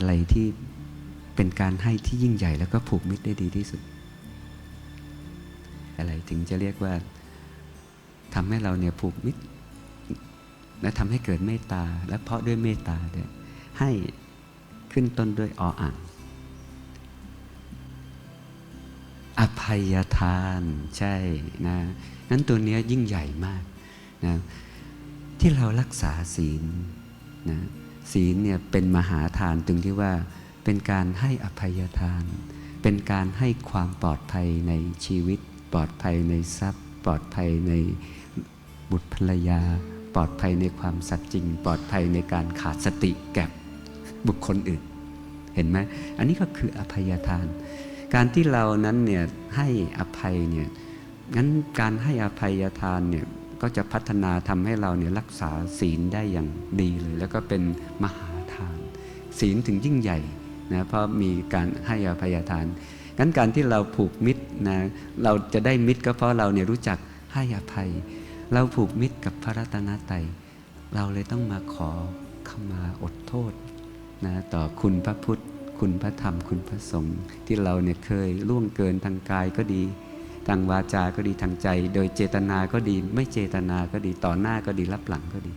อะไรที่เป็นการให้ที่ยิ่งใหญ่แล้วก็ผูกมิตรได้ดีที่สุด อะไรถึงจะเรียกว่าทำให้เราเนี่ยผูกมิตรและทำให้เกิดเมตตา และเพราะด้วยเมตตาเนี่ยให้ขึ้นต้นด้วยออ่างอภัยทานใช่นะนั้นตัวเนี้ยยิ่งใหญ่มากนะที่เรารักษาศีลนะ ศีลเนี่ยเป็นมหาทานตรงที่ว่าเป็นการให้อภัยทาน เป็นการให้ความปลอดภัยในชีวิต ปลอดภัยในทรัพย์ ปลอดภัยในบุตรภรรยา ปลอดภัยในความสัตย์จริง ปลอดภัยในการขาดสติแก่บุคคลอื่น เห็นไหมอันนี้ก็คืออภัยทาน การที่เรานั้นเนี่ยให้อภัยเนี่ยงั้นการให้อภัยทานเนี่ย ก็จะพัฒนาทำให้เราเนี่ยรักษาศีลได้อย่างดีเลย แล้วก็เป็นมหาทาน ศีลถึงยิ่งใหญ่นะเพราะมีการให้อภัยทานงั้นการที่เราผูกมิตรนะเราจะได้มิตรก็เพราะเราเนี่ยรู้จักให้อภัย เราผูกมิตรกับพระรัตนตรัยเราเลยต้องมาขอขมาอดโทษนะต่อคุณพระพุทธ คุณพระธรรมคุณพระสงฆ์ที่เราเนี่ยเคยล่วงเกินทางกายก็ดี ทางวาจาก็ดีทางใจ โดยเจตนาก็ดี ไม่เจตนาก็ดีต่อหน้าก็ดีรับหลังก็ดี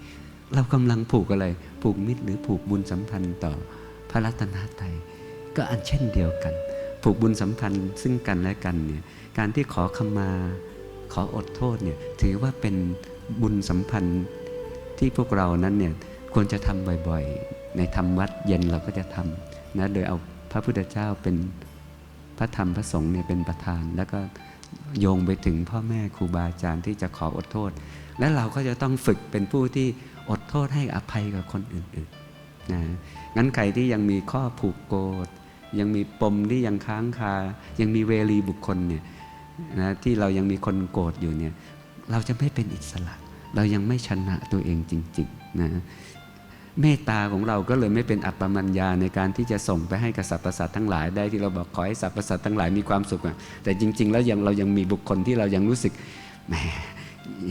เรากำลังผูกอะไร ผูกมิตรหรือผูกบุญสัมพันธ์ต่อพระรัตนตรัยก็อันเช่นเดียวกัน ผูกบุญสัมพันธ์ซึ่งกันและกันเนี่ยการที่ขอขมาขออดโทษเนี่ยถือว่าเป็นบุญสัมพันธ์ที่พวกเรานั้นเนี่ยควรจะทำบ่อยๆ ในทำวัดเย็นเราก็จะทำนะโดยเอาพระพุทธเจ้าเป็นพระธรรมพระสงฆ์เนี่ยเป็นประธานแล้วก็ โยงไปถึงพ่อแม่ครูบาอาจารย์ที่จะขออดโทษ และเราก็จะต้องฝึกเป็นผู้ที่อดโทษให้อภัยกับคนอื่นๆนะงั้นใครที่ยังมีข้อผูกโกรธยังมีปมที่ยังค้างคา ยังมีเวรีบุคคลเนี่ยนะที่เรายังมีคนโกรธอยู่เนี่ยเราจะไม่เป็นอิสระ เรายังไม่ชนะตัวเองจริงๆนะ เมตตาของเราก็เลยไม่เป็นอัปปมัญญาในการที่จะส่งไปให้กับสรรพสัตว์ทั้งหลายได้ที่เราบอกขอให้สรรพสัตว์ทั้งหลายมีความสุขอะแต่จริง ๆ แล้วยังเรายังมีบุคคลที่เรายังรู้สึกแหม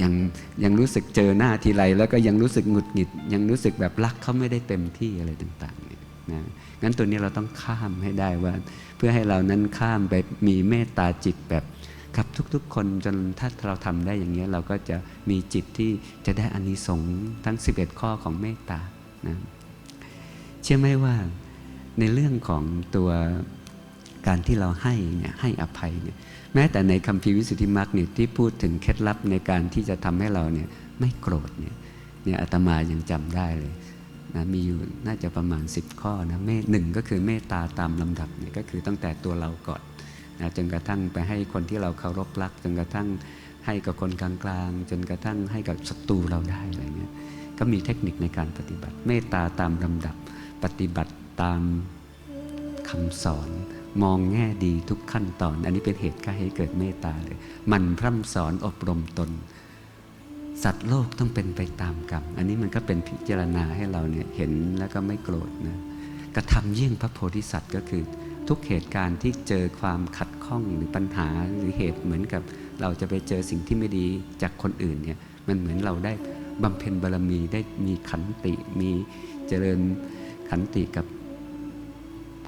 ยังยังรู้สึกเจอหน้าทีไรแล้วก็ยังรู้สึกหงุดหงิด ยังรู้สึกแบบรักเขาไม่ได้เต็มที่อะไรต่างๆเนี่ยนะงั้นตัวนี้เราต้องข้ามให้ได้ว่า เพื่อให้เรานั้นข้ามไปมีเมตตาจิตแบบกับทุกๆ คนจนถ้าเราทำได้อย่างนี้ยเราก็จะมีจิตที่จะได้อานิสงส์ทั้ง 11 ข้อของเมตตา นะเชื่อไหมว่าในเรื่องของตัวการที่เราให้เนี่ยให้อภัยเนี่ยแม้แต่ในคัมภีวิสุทธิมรรคเนี่ยที่พูดถึงเคล็ดลับในการที่จะทำให้เราเนี่ยไม่โกรธเนี่ยเนี่ยอาตมายังจำได้เลยนะมีอยู่น่าจะประมาณ 10 ข้อนะเมตหนึ่งก็คือเมตตาตามลำดับเนี่ยก็คือตั้งแต่ตัวเราก่อนนะจนกระทั่งไปให้คนที่เราเคารพรัก จนกระทั่งให้กับคนกลางๆ จนกระทั่งให้กับศัตรูเราได้อะไรเงี้ย ก็มีเทคนิคในการปฏิบัติ เมตตาตามลำดับ ปฏิบัติตามคำสอน มองแง่ดีทุกขั้นตอน อันนี้เป็นเหตุกล้ให้เกิดเมตตาเลย มันพร่ำสอนอบรมตน สัตว์โลกต้องเป็นไปตามกรรม อันนี้มันก็เป็นพิจารณาให้เราเนี่ยเห็นแล้วก็ไม่โกรธนะกระทำเยี่ยงพระโพธิสัตว์ก็คือทุกเหตุการณ์ที่เจอความขัดข้องหรือปัญหาหรือเหตุเหมือนกับเราจะไปเจอสิ่งที่ไม่ดีจากคนอื่นเนี่ยมันเหมือนเราได้ บำเพ็ญบารมีได้มีขันติมีเจริญขันติกับ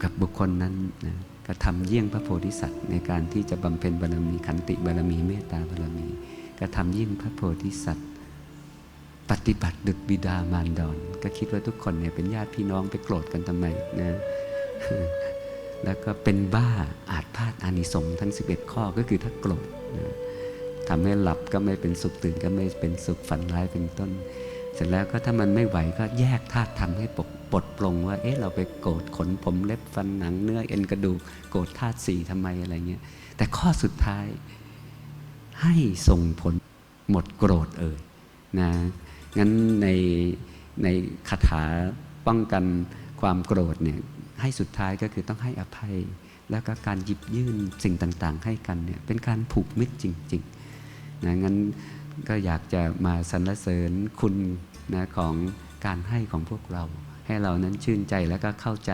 กับบุคคลนั้นนะกระทำเยี่ยงพระโพธิสัตว์ในการที่จะบำเพ็ญบารมีขันติบารมีเมตตาบารมีกระทำยิ่งพระโพธิสัตว์ ปฏิบัติดุจบิดามารดอนก็คิดว่าทุกคนเนี่ยเป็นญาติพี่น้องไปโกรธกันทำไมนะแล้วก็เป็นบ้าอาจพลาดอานิสงส์ทั้ง 11 ข้อก็คือถ้าโกรธนะ ทำให้หลับก็ไม่เป็นสุขตื่นก็ไม่เป็นสุขฝันร้ายเป็นต้น เสร็จแล้วก็ถ้ามันไม่ไหวก็แยกธาตุทำให้ปกปลดปลงว่า เอ๊ะเราไปโกรธขนผมเล็บฟันหนังเนื้อเอ็นกระดูกโกรธธาตุสี่ทำไมอะไรเงี้ย แต่ข้อสุดท้ายให้ส่งผลหมดโกรธเอ่ยนะ งั้นในในคาถาป้องกันความโกรธเนี่ยให้สุดท้ายก็คือต้องให้อภัย แล้วก็การหยิบยื่นสิ่งต่างๆ ให้กันเนี่ยเป็นการผูกมิตรจริง ๆ นะงั้นก็อยากจะมาสรรเสริญคุณนะของการให้ของพวกเรา ให้เรานั้นชื่นใจแล้วก็เข้าใจ